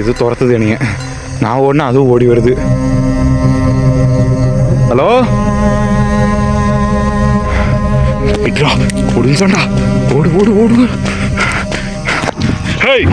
இது துரத்துது என்னைய. நான் ஓடினா அதுவும் ஓடி வருது. ஹலோ? விட்ரா ஓடுன்னு சொன்னா ஓடு ஓடு ஓடு ஹேய்!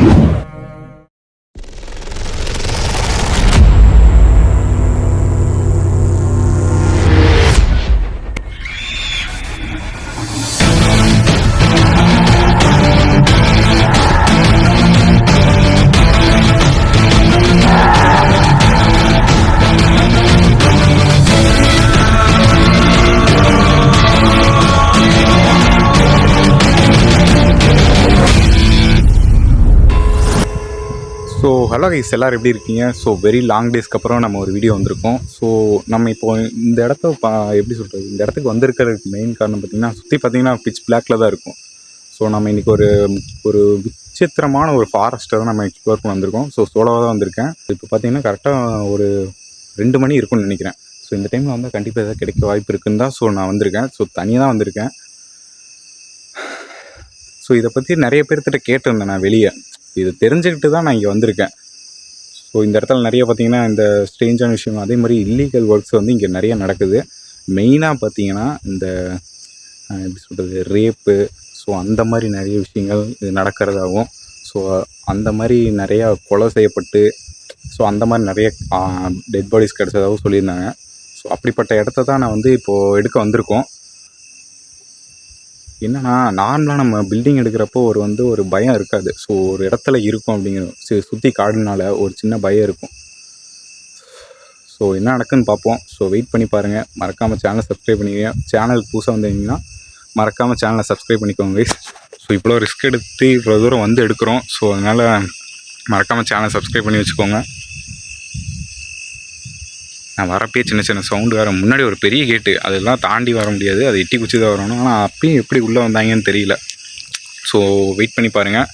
ஹலோ கைஸ் எல்லோரும் எப்படி இருக்கீங்க? ஸோ வெரி லாங் டேஸ்க்கு அப்புறம் நம்ம ஒரு வீடியோ வந்திருக்கோம். ஸோ நம்ம இப்போ இந்த இடத்த பா எப்படி சொல்கிறது இந்த இடத்துக்கு வந்திருக்கிறதுக்கு மெயின் காரணம் பார்த்திங்கன்னா சுற்றி பார்த்தீங்கன்னா பிச் பிளாக்ல தான் இருக்கும். ஸோ நம்ம இன்றைக்கி ஒரு ஒரு விசித்திரமான ஒரு ஃபாரஸ்ட்டை தான் நம்ம எக்ஸ்ப்ளோர் பண்ண வந்திருக்கோம். ஸோ சோலோவாக தான் வந்திருக்கேன். இப்போ பார்த்தீங்கன்னா கரெக்டாக ஒரு ரெண்டு மணி இருக்கும்னு நினைக்கிறேன். ஸோ இந்த டைமில் வந்து கண்டிப்பாக எதாவது கிடைக்க வாய்ப்பு இருக்குன்னு தான் ஸோ நான் வந்திருக்கேன். ஸோ தனியாக தான் வந்திருக்கேன். ஸோ இதை பற்றி நிறைய பேர்த்திட்ட கேட்டிருந்தேன் நான் வெளியே. இது தெரிஞ்சுக்கிட்டு தான் நான் இங்கே வந்திருக்கேன். ஸோ இந்த இடத்துல நிறைய பார்த்தீங்கன்னா இந்த ஸ்ட்ரேஞ்சான விஷயம் அதே மாதிரி இல்லீகல் ஒர்க்ஸ் வந்து இங்கே நிறைய நடக்குது. மெயினாக பார்த்தீங்கன்னா இந்த எப்படி சொல்கிறது ரேப்பு ஸோ அந்த மாதிரி நிறைய விஷயங்கள் இது நடக்கிறதாகவும் ஸோ அந்த மாதிரி நிறையா கொலை செய்யப்பட்டு ஸோ அந்த மாதிரி நிறைய டெட் பாடிஸ் கிடச்சதாகவும் சொல்லியிருந்தாங்க. ஸோ அப்படிப்பட்ட இடத்த தான் நான் வந்து இப்போது எடுக்க வந்திருக்கோம். என்னன்னா நார்மலாக நம்ம பில்டிங் எடுக்கிறப்போ ஒரு வந்து ஒரு பயம் இருக்காது. ஸோ ஒரு இடத்துல இருக்கும் அப்படிங்கிற சுற்றி காடுனால ஒரு சின்ன பயம் இருக்கும். ஸோ என்ன நடக்குன்னு பார்ப்போம். ஸோ வெயிட் பண்ணி பாருங்கள் மறக்காமல் சேனலை சப்ஸ்கிரைப் பண்ணிக்கோங்க. சேனல் புதுசாக வந்தீங்கன்னா மறக்காமல் சேனலை சப்ஸ்கிரைப் பண்ணிக்கோங்க ஸோ இவ்வளோ ரிஸ்க் எடுத்து இவ்வளோ தூரம் வந்து எடுக்கிறோம். ஸோ அதனால் மறக்காமல் சேனலை சப்ஸ்கிரைப் பண்ணி வச்சுக்கோங்க. நான் வரப்பே சின்ன சின்ன சவுண்டு வேறு முன்னாடி ஒரு பெரிய கேட்டு அதெல்லாம் தாண்டி வர முடியாது. அது எட்டி குச்சி தான் வரணும். ஆனால் அப்பயும் எப்படி உள்ளே வந்தாங்கன்னு தெரியல. ஸோ வெயிட் பண்ணி பாருங்கள்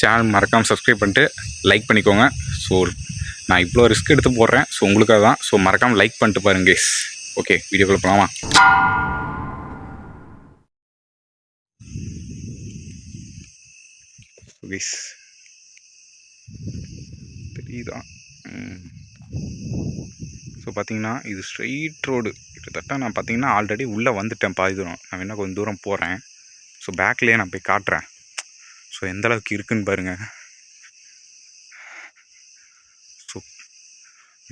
சேனல் மறக்காமல் சப்ஸ்கிரைப் பண்ணிட்டு லைக் பண்ணிக்கோங்க. ஸோ நான் இவ்வளோ ரிஸ்க் எடுத்து போடுறேன். ஸோ உங்களுக்காக தான். ஸோ மறக்காமல் லைக் பண்ணிட்டு பாருங்க கேஸ் ஓகே வீடியோக்குள்ளே போகலாமா கேஸ் தெரியுதா? ம். ஸோ பார்த்தீங்கன்னா இது ஸ்ட்ரெயிட் ரோடு கிட்டத்தட்ட நான் பார்த்தீங்கன்னா ஆல்ரெடி உள்ளே வந்துட்டேன் பாதி தூரம். நான் வேணால் கொஞ்சம் தூரம் போகிறேன் ஸோ பேக்லேயே நான் போய் காட்டுறேன். ஸோ எந்த அளவுக்கு இருக்குன்னு பாருங்கள் ஸோ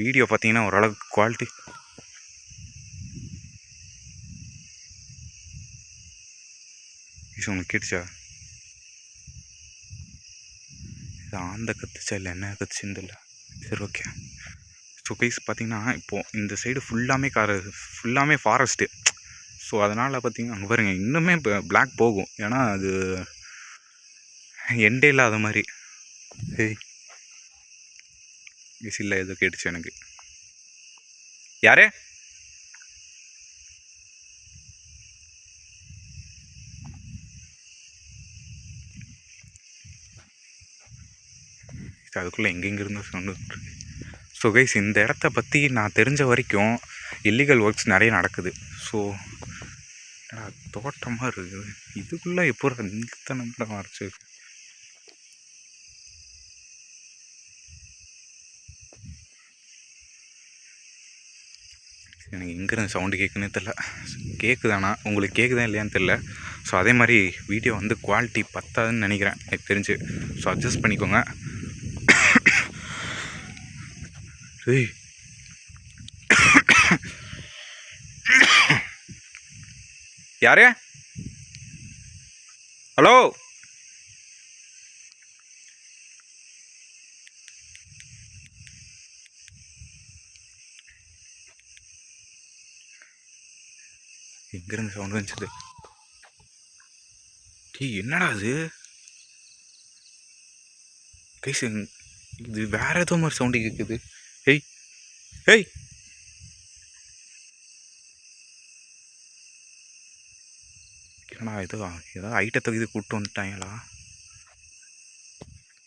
வீடியோ பார்த்தீங்கன்னா ஓரளவுக்கு குவாலிட்டி உங்களுக்கு கேட்டுச்சா? இது ஆந்த கத்துச்சா இல்லை என்ன கத்துச்சுன்னு தெரியல. சரி ஓகே ஸோ கைஸ் பார்த்திங்கன்னா இப்போது இந்த சைடு ஃபுல்லாமே கார ஃபுல்லாமே ஃபாரஸ்ட்டு ஸோ அதனால் பார்த்திங்கன்னா அங்கே பாருங்கள் இன்னுமே இப்போ பிளாக் போகும். ஏன்னா அது எண்டே இல்லாத மாதிரி. ஹேய் கைஸ் இல்லை ஏதோ கேட்டுச்சு எனக்கு. யாரே? அதுக்குள்ளே எங்கெங்கிருந்தோ சவுண்டு ஸோ கைஸ் இந்த இடத்த பற்றி நான் தெரிஞ்ச வரைக்கும் இல்லீகல் ஒர்க்ஸ் நிறைய நடக்குது. ஸோ தோட்டமாக இருக்குது? இதுக்குள்ளே எப்போ இத்தனை நம்பர் மறைச்சு எனக்கு எங்கேருந்து சவுண்டு கேட்குன்னே தெரில கேட்குதானா உங்களுக்கு கேட்குதா இல்லையான்னு தெரில ஸோ அதே மாதிரி வீடியோ வந்து குவாலிட்டி பத்தாதுன்னு நினைக்கிறேன். எனக்கு தெரிஞ்சு. ஸோ அட்ஜஸ்ட் பண்ணிக்கோங்க. ஏய் யாரு ஹலோ எங்கிருந்து சவுண்ட் வந்துச்சு? டீ என்னடா இது? கைஸ் இது வேற ஏதோ மாதிரி சவுண்டு கேட்குது ஏய் என்னடா ஏதோ ஏதாவது ஐட்டத்துக்கு இது கூப்பிட்டு வந்துட்டாங்களா?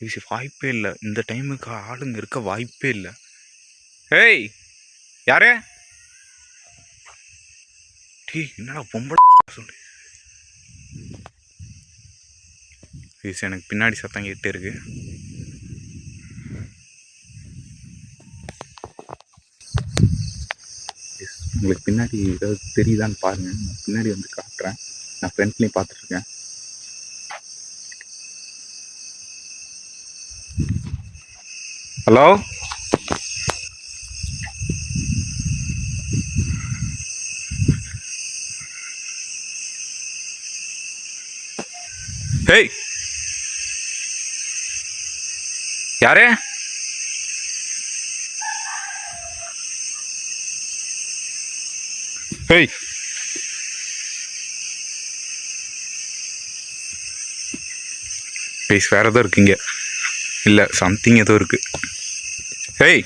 இது வாய்ப்பே இல்லை. இந்த டைமுக்கு ஆளுங்க இருக்க வாய்ப்பே இல்லை. ஏய் யாரு? டீ என்னடா பொம்பளை சொல்லு ப்ளீஸ் எனக்கு பின்னாடி சத்தம் கேட்டே இருக்கு. உங்களுக்கு பின்னாடி ஏதாவது தெரியுதான்னு பாருங்க. நான் பின்னாடி வந்து காட்டுறேன். நான் ஃப்ரண்ட்லேயும் பார்த்துட்ருக்கேன். ஹலோ? ஹேய்! யாரு? ஹேய் பேஸ் வேறு ஏதோ இருக்குங்க. இல்லை சம்திங் ஏதோ இருக்கு. ஹேய்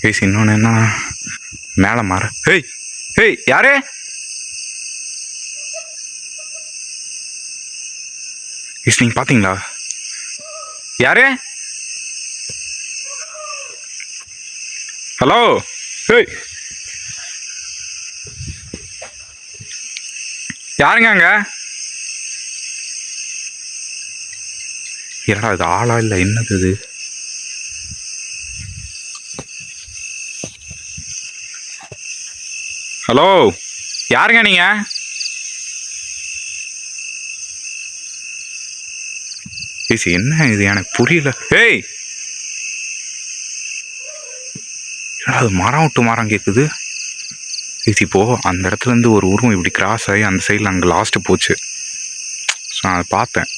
ப்ளீஸ் இன்னொன்று என்ன? மேலே மாற. ஹேய் ஹேய் யாரே? ப்ளீஸ் நீங்கள் பார்த்தீங்களா யாரு? Hello hey. யாருங்க அங்க? என்னடா இது ஆளா இல்லை என்னது இது? ஹலோ யாருங்க நீங்கள் பேசி என்ன இது? எனக்கு புரியல. ஏய்! அது மரம் விட்டு மரம் கேட்குது பேசி இப்போ அந்த இடத்துல இருந்து ஒரு உருவம் இப்படி கிராஸ் ஆகி அந்த சைடில் அங்கே லாஸ்ட்டு போச்சு. ஸோ நான் அதை பார்த்தேன்.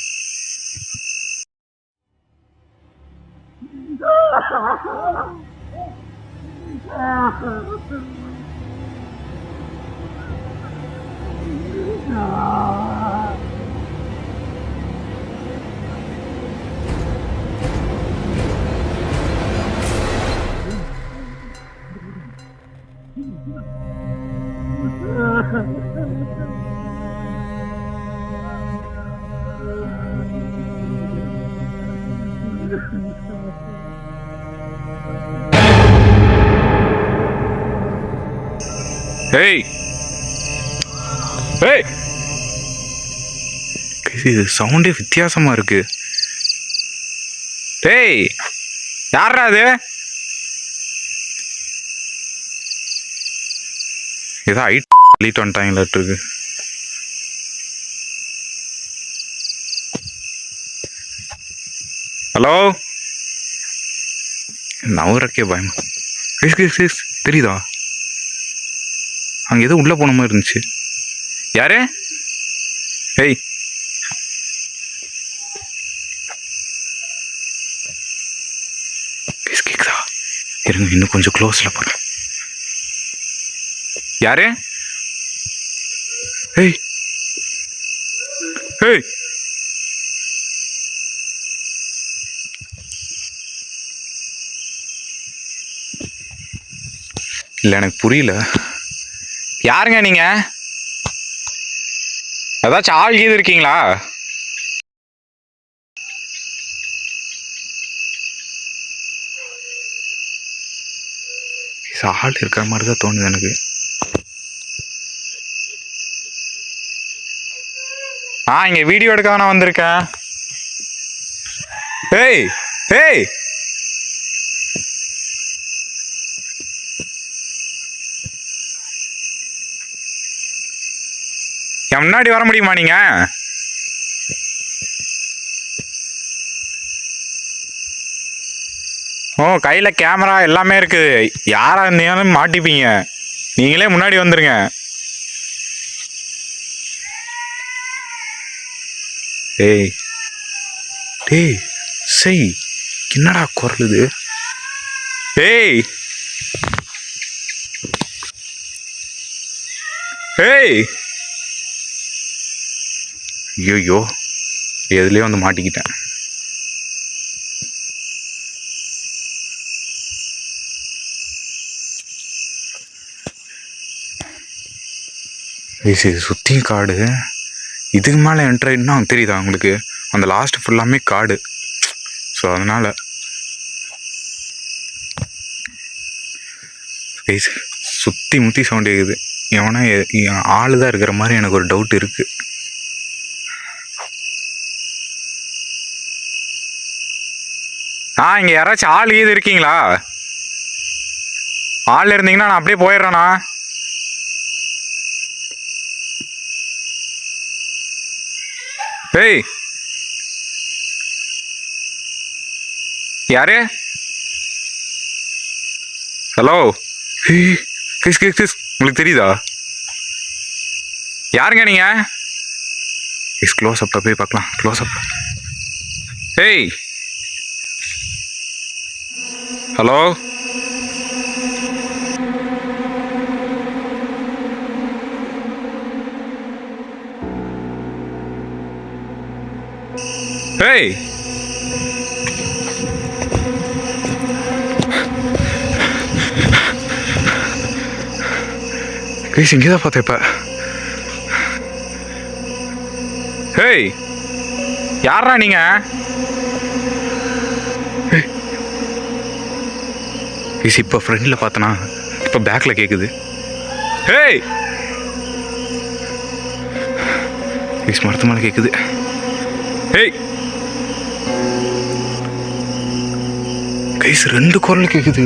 ஏய் ஏய் இது சவுண்டே வித்தியாசமா இருக்கு. டேய் யாரா அது ஏதோ ஐ சொல்லிட்டு வந்துட்டாங்களாட்டு இருக்கு ஹலோ நவரக்கே பயம். கிஸ் கிஸ் கிஸ் தெரியுதா? அங்கே ஏதோ உள்ளே போன மாதிரி இருந்துச்சு. யாரே? ஏய். கிஸ் கேக்குதா? இருங்க இன்னும் கொஞ்சம் க்ளோஸில் போகிறேன் யாரே? ஏய். ஏய். இல்லை எனக்கு புரியல. யாருங்க நீங்க? ஏதாச்சும் ஆள் கீது இருக்கீங்களா? ஆள் இருக்கிற மாதிரி தான் தோணுது எனக்கு. ஆ இங்கே வீடியோ எடுக்க நான் வந்திருக்கேன். ஏய் ஏய்! என் முன்னாடி வர முடியுமா நீங்க? ஓ கையில கேமரா எல்லாமே இருக்குது. யாரா இருந்தீங்கன்னு மாட்டிப்பீங்க. நீங்களே முன்னாடி வந்துருங்க. ஏய் டேய் செய். என்னடா குரல் இது? ஏய். ஏய். ஐயோ எதுலேயே வந்து மாட்டிக்கிட்டேன். இது சுற்றியும் காடு. இதுக்கு மேலே என்ட்ரு ஆகிட்டுனா தெரியுதா உங்களுக்கு? அந்த லாஸ்ட் ஃபுல்லாமே காடு. ஸோ அதனால். சுற்றி முற்றி சவுண்ட் கேட்குது எவனா ஆள் தான் இருக்கிற மாதிரி எனக்கு ஒரு டவுட் இருக்குது ஆ இங்கே யாராச்சும் ஆள் இது இருக்கீங்களா? ஆள் இருந்தீங்கன்னா நான் அப்படியே போயிடுறேண்ணா ஏய். யாரு? ஹலோ. Kiss kiss kiss. உங்களுக்கு தெரியுதா? யாருங்க நீங்கள் கிஸ் க்ளோஸ் அப்ல போய் பார்க்கலாம். க்ளோஸ் அப் ஏய். ஹலோ? ஏய்! கிரீஸ் இங்கே தான் பார்த்தேன் இப்போ. ஹேய் யாரா நீங்கள் இஸ் இப்போ ஃப்ரெண்டில் பார்த்தனா இப்போ பேக்கில் கேட்குது ஹேய் இஸ் மரத்து மேலே கேட்குது ஹேய் கைஸ் ரெண்டு குரல் கேட்குது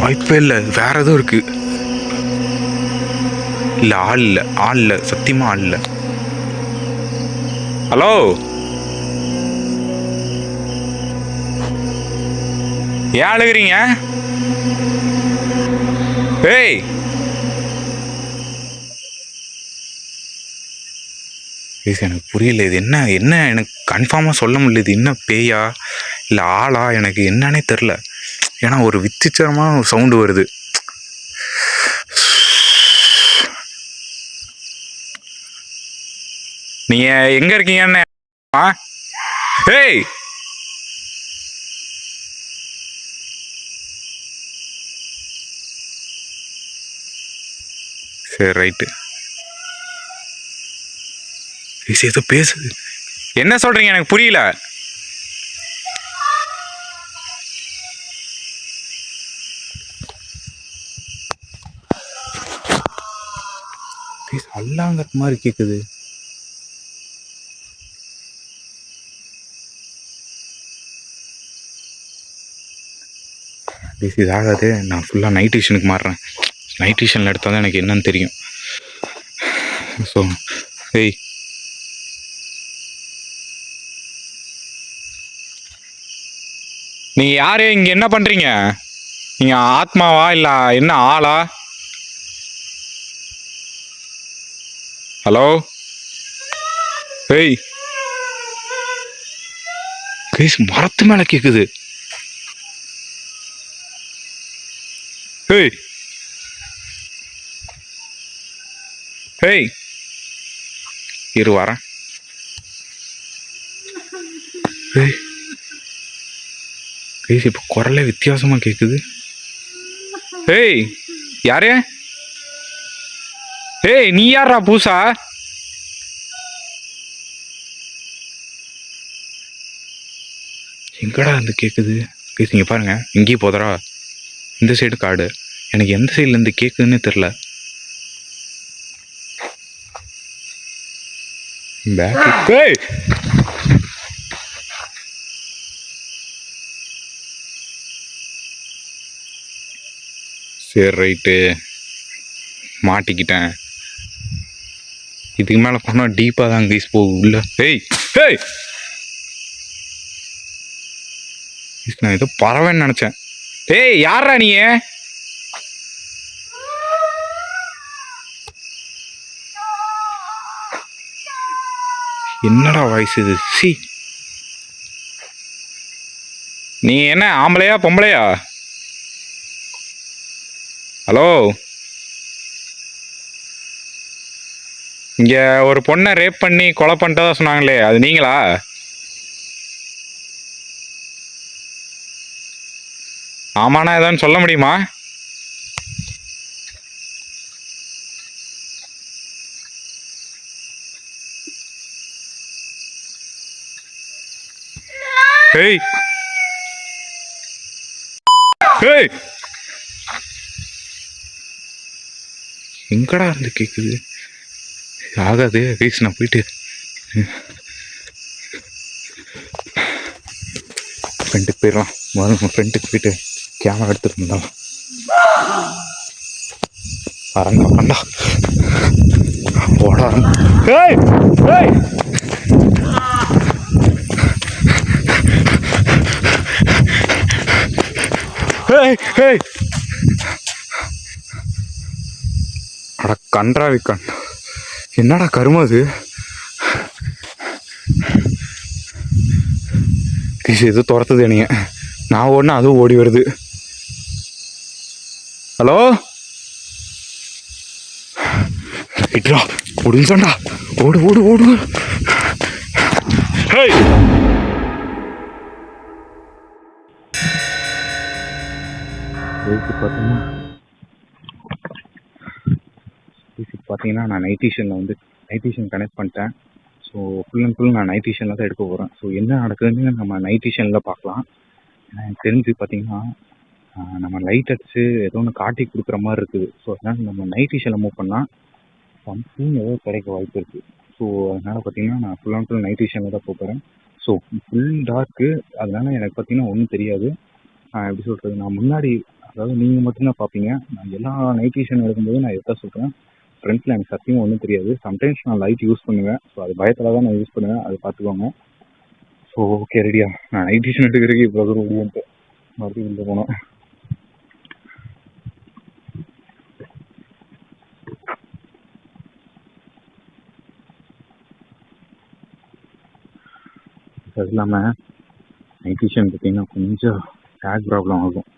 வாய்ப்பே இல்லை வேற எதுவும் இருக்கு. இல்லை ஆள் இல்லை ஆள் இல்லை சத்தியமாக ஆள் இல்லை. ஹலோ ஏன் அழுகிறீங்க? ஏய்! எனக்கு புரியல இது என்ன என்ன எனக்கு கன்ஃபார்மாக சொல்ல முடியல இது என்ன பேயா? இல்லை ஆளா? எனக்கு என்னன்னே தெரில ஏன்னா ஒரு வித்திச்சரமாக சவுண்டு வருது. நீங்கள் எங்கே இருக்கீங்கன்னு ஆ? ஏய்! சரி ரைட்டு ஏதோ பேசுது. என்ன சொல்றீங்க? எனக்கு புரியல. அல்லாங்கிற மாதிரி கேக்குது. பேசி இதாகாது நான் ஃபுல்லாக நைட் டியூஷனுக்கு மாறுறேன். நைட் டியூஷனில் எடுத்தால் தான் எனக்கு என்னன்னு தெரியும். ஸோ ஏய் நீங்கள் யார்? இங்கே என்ன பண்ணுறீங்க நீங்கள் ஆத்மாவா இல்லை என்ன ஆளா? ஹலோ ஏய் கைஸ் மரத்து மேலே கேட்குது ஏய் ஹேய் இரு வரேன். ஏய் கைஸ் இப்போ குரலே வித்தியாசமாக கேட்குது ஏய் யாரு? ஏய் நீ யாரா பூசா எங்கடா இருந்து கேட்குது பேசுங்க பாருங்க. இங்கேயே போதரா இந்த சைடு காடு. எனக்கு எந்த சைடுல இருந்து கேட்குதுன்னே தெரில பேக் ஏய் சரி ரைட்டு. மாட்டிக்கிட்டேன். இதுக்கு மேலே போனால் டீப்பாக தான் கைஸ் போகும் உள்ள ஏய் ஏய் நான் ஏதோ பறவைன்னு நினச்சேன். ஏய் யாரா நீ? என்னடா வாய்ஸ் இது? சி. நீ என்ன ஆம்பளையா பொம்பளையா? ஹலோ இங்கே ஒரு பொண்ணை ரேப் பண்ணி கொலை பண்ணிட்டதா சொன்னாங்களே அது நீங்களா? ஆமாண்ணா ஏதான்னு சொல்ல முடியுமா? ஏய் ஏய் எங்கடா இருந்து கேட்குது ஆகாது கைஸ் நான் போயிட்டு ஃப்ரெண்டுக்கு போயிடலாம். முதல்ல நம்ம ஃப்ரெண்டுக்கு போயிட்டு கேமரா எடுத்துட்டு இருந்தாலும் வரண்டா வரண்டா ஓட ஏய் ஏய் ஏய் ஏய். அட கன்றாவி கண் என்னடா கரும அது? கிஷ் இது துரத்துது என்னைய? நான் ஓடினா அதுவும் ஓடி வருது. ஹலோ? இட்ரா முடிஞ்சாண்டா ஓடு ஓடு ஓடு. ஹேய். பார்த்தீங்கன்னா பேசிக் பார்த்தீங்கன்னா நான் நைட்டிஷியனில் வந்து நைட்டிஷியன் கனெக்ட் பண்ணிட்டேன். ஸோ ஃபுல் அண்ட் ஃபுல் நான் நைட்டிஷியனில் தான் எடுக்க போகிறேன் ஸோ என்ன நடக்குதுன்னு நம்ம நைட்டிஷியனில் பார்க்கலாம். எனக்கு தெரிஞ்சு பார்த்தீங்கன்னா நம்ம லைட் அடிச்சு ஏதோ ஒன்று காட்டி கொடுக்குற மாதிரி இருக்குது. ஸோ அதனால் நம்ம நைட்டிஷனில் மூவ் பண்ணால் சம்திங் ஏதோ கிடைக்க வாய்ப்பு இருக்குது ஸோ அதனால் பார்த்தீங்கன்னா நான் ஃபுல் அண்ட் ஃபுல் நைட்டிஷியனில் தான் போகிறேன் ஸோ ஃபுல் டார்க்கு அதனால் எனக்கு பார்த்தீங்கன்னா ஒன்றும் தெரியாது. எப்படி சொல்கிறது நான் முன்னாடி அதாவது நீங்கள் மட்டும்தான் பார்ப்பீங்க. நான் எல்லா நைட்டிஷன் எடுக்கும்போது நான் எதாவது சொல்கிறேன் ஃப்ரண்ட்டில் எனக்கு சத்தியமாக ஒன்றும் தெரியாது. சம்டைம்ஸ் நான் லைட் யூஸ் பண்ணுவேன். ஸோ அது பயத்தில் தான் நான் யூஸ் பண்ணுவேன். அதை பார்த்துக்கோங்க. ஸோ ஓகே ரெடியா நான் நைட்டிஷன் எடுக்கிறதுக்கு இப்போ தூரம் முடியும்ட்டு மறுபடியும் வெளில போனோம் அது இல்லாமல் நைட்டிஷன் பார்த்தீங்கன்னா கொஞ்சம் டேக் ப்ராப்ளம் ஆகும்.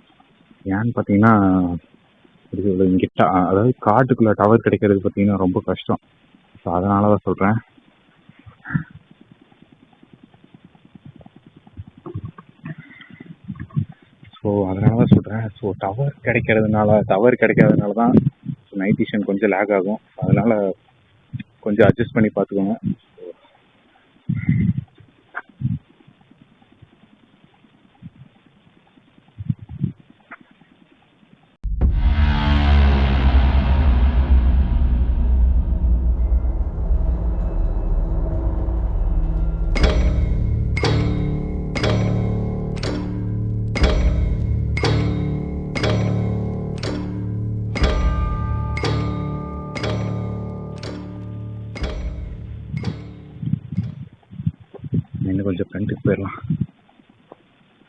ஏன்னு பார்த்தீங்கன்னா எப்படி அதாவது காட்டுக்குள்ளே டவர் கிடைக்கிறது பார்த்தீங்கன்னா ரொம்ப கஷ்டம். ஸோ அதனால தான் சொல்கிறேன் ஸோ அதனால தான் சொல்கிறேன் ஸோ டவர் கிடைக்கிறதுனால டவர் கிடைக்காதனால தான் நைட்டிஷன் கொஞ்சம் லேக் ஆகும். அதனால் கொஞ்சம் அட்ஜஸ்ட் பண்ணி பார்த்துக்கோங்க. இன்னும் கொஞ்சம் ஃப்ரண்ட்டுக்கு போயிடலாம்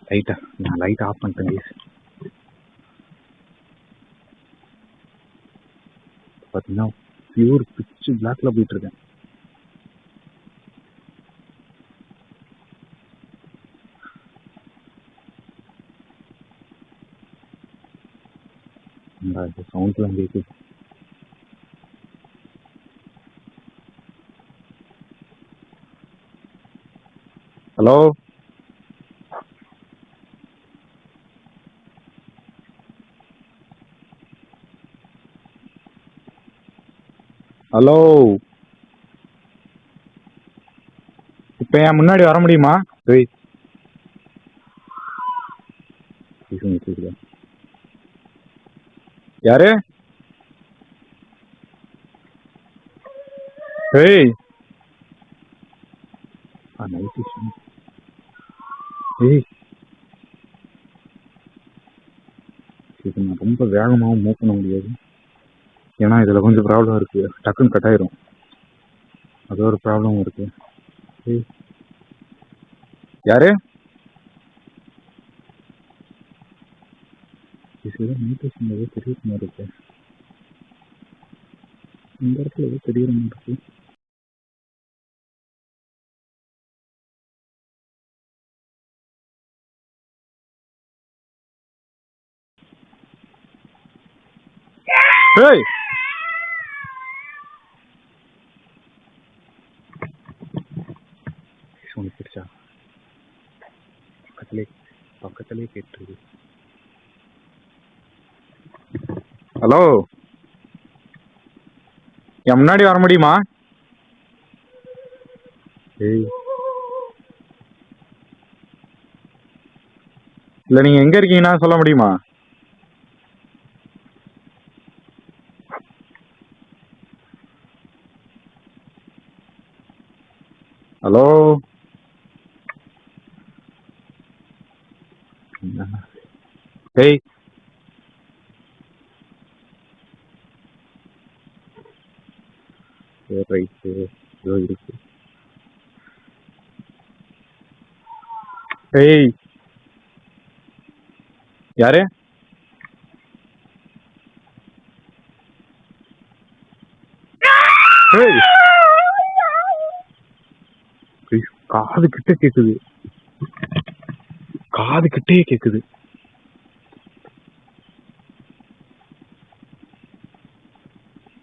லைட்டா நான் லைட் ஆஃப் பண்ணிட்டேன் guys. பார்த்தீங்கன்னா பியூர் பிச்சு பிளாக்ல போயிட்டு இருக்கேன். சவுண்ட்லாம் கேட்குது ஹலோ? ஹலோ? இப்போ என் முன்னாடி வர முடியுமா? டேய். யாரு? ஹேய் ஆ நைட் ஏய் இது நான் ரொம்ப வேகமாகவும் மூவ் பண்ண முடியாது. ஏன்னா இதில் கொஞ்சம் ப்ராப்ளம் இருக்குது டக்குன்னு கட் ஆயிரும். அது ஒரு ப்ராப்ளம் இருக்கு. ஏய் யாரு? இது நைட்டேஷன் ஏதோ மாதிரி இருக்கு. இந்த இடத்துல ஏதோ தெரியுற மாதிரி இருக்கு. ஏய் சவுண்ட் பிடிச்சா பக்கத்துலேயே பக்கத்துலேயே கேட்டுருக்கு. ஹலோ என் முன்னாடி வர முடியுமா? ஏய். இல்லை நீங்கள் எங்கே இருக்கீங்கன்னா சொல்ல முடியுமா? ஹலோ டேய் சரி ரைட்டு இதோ இருக்கு டேய் யாரு டேய் டேய், காது கிட்ட கேக்குது. காது கிட்டே கேக்குது.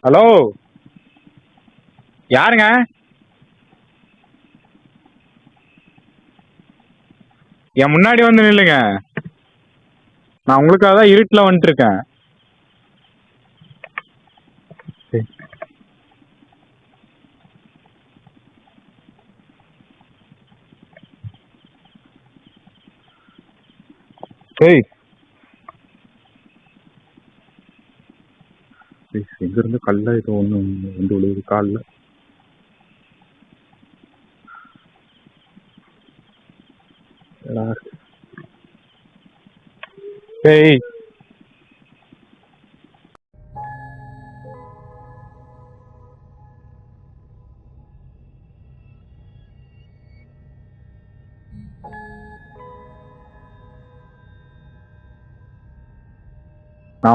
ஹலோ? யாருங்க? என் முன்னாடி வந்து நில்லுங்க. நான் உங்களுக்காக தான் இருட்டில் வந்துட்டு இருக்கேன் சரி. ஏய் ஏய், எங்க இருந்து கல்ல ஏதோ ஒண்ணு வந்து விழுகுது காலில். ஏய்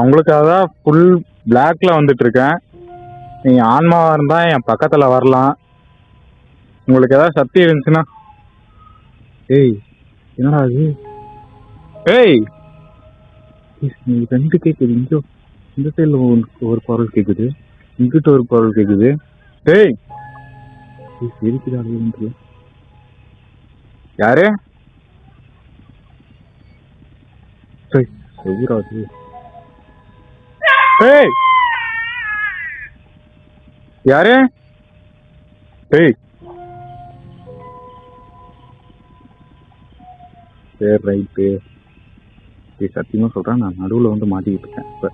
அவங்களுக்காக தான் ஃபுல் பிளாக்ல வந்துட்டு இருக்கேன் நீ ஆன்மாவா இருந்தா என் பக்கத்துல வரலாம். உங்களுக்கு ஏதாவது சக்தி இருந்துச்சுன்னா ஏய் என்னடா அது ஏய்! நீ ரெண்டு கேக்குது. இங்க இந்த சைடுல ஒரு குரல் கேக்குது. இங்கிட்ட ஒரு குரல் கேக்குது. ஏய்! இருக்குதா யாரு? சரி ஏய். யாரு? ஏய். சரி ரைட்டு சரி சத்தியமா சொல்றேன் நான் நடுவுல வந்து மாட்டிக்கிட்டு இருக்கேன். இப்ப.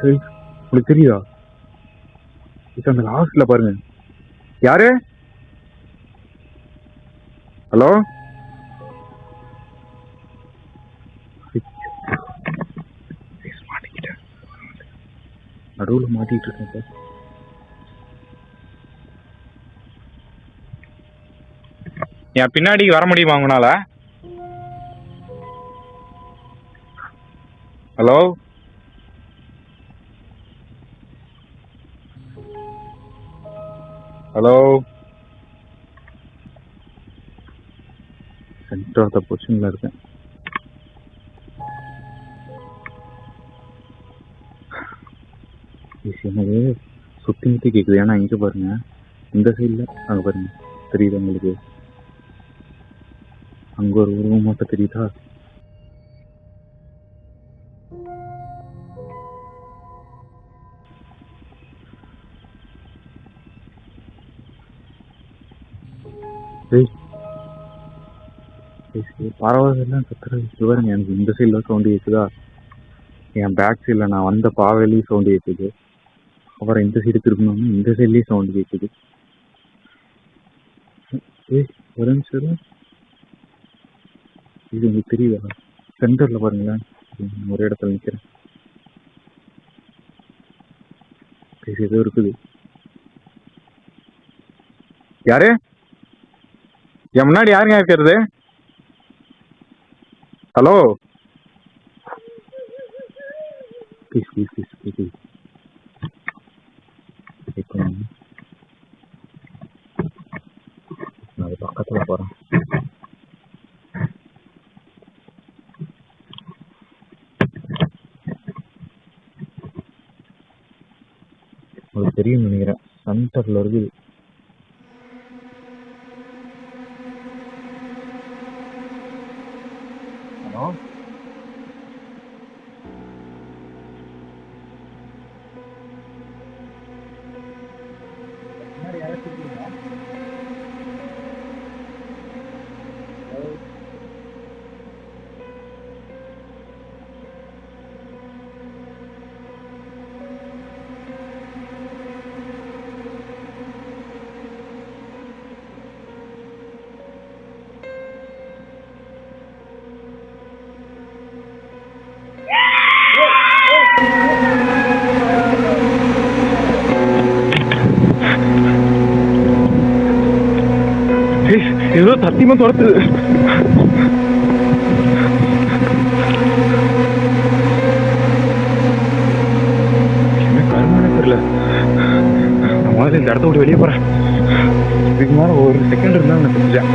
சரி, உங்களுக்கு தெரியுதா? இப்ப அந்த லாஸ்ட்ல பாருங்க. யாரு? ஹலோ? நடுவுல மாட்டிட்டு இருக்கேன் சார். என் பின்னாடி வர முடியுமா உங்களால? Hello? Hello? Centre of the பொசிஷன்ல இருக்கேன். சுத்தி கேட்குது ஏன்னா இங்கே பாருங்க. இந்த சைடில் அங்கே பாருங்க. தெரியுதா உங்களுக்கு? அங்கே ஒரு உருவம் மட்டும் தெரியுதா? பரவாயில்லாம் ஏய், சரி, பாருங்க எனக்கு இந்த சைடில் சவுண்டு கேட்குதா என் பேக் சைடில் நான் வந்த பாவையிலையும் சவுண்டு கேட்குது அப்புறம் இந்த சைடு திரும்பினோம்னா இந்த சைட்லேயும் சவுண்ட் கேட்குது ஏய் ஒரு நிமிஷம். இது உங்களுக்கு தெரியுதா சென்டரில் பாருங்களேன் ஒரே இடத்துல நிற்கிறேன் ஏதோ இருக்குது யாரு என் முன்னாடி யாருங்க இருக்கிறது hello please please please please இப்போ நான் அது பக்கத்தில் போகிறேன் உங்களுக்கு தெரியும் நினைக்கிறேன். சென்டரில் இருக்குது ஏதோ சத்தியமா துரத்துது தெரியல. முதல்ல இந்த இடத்த விட்டு வெளியே போறேன். இதுக்கு மேல ஒரு செகண்ட் இருந்தா நான் தெரிஞ்சேன்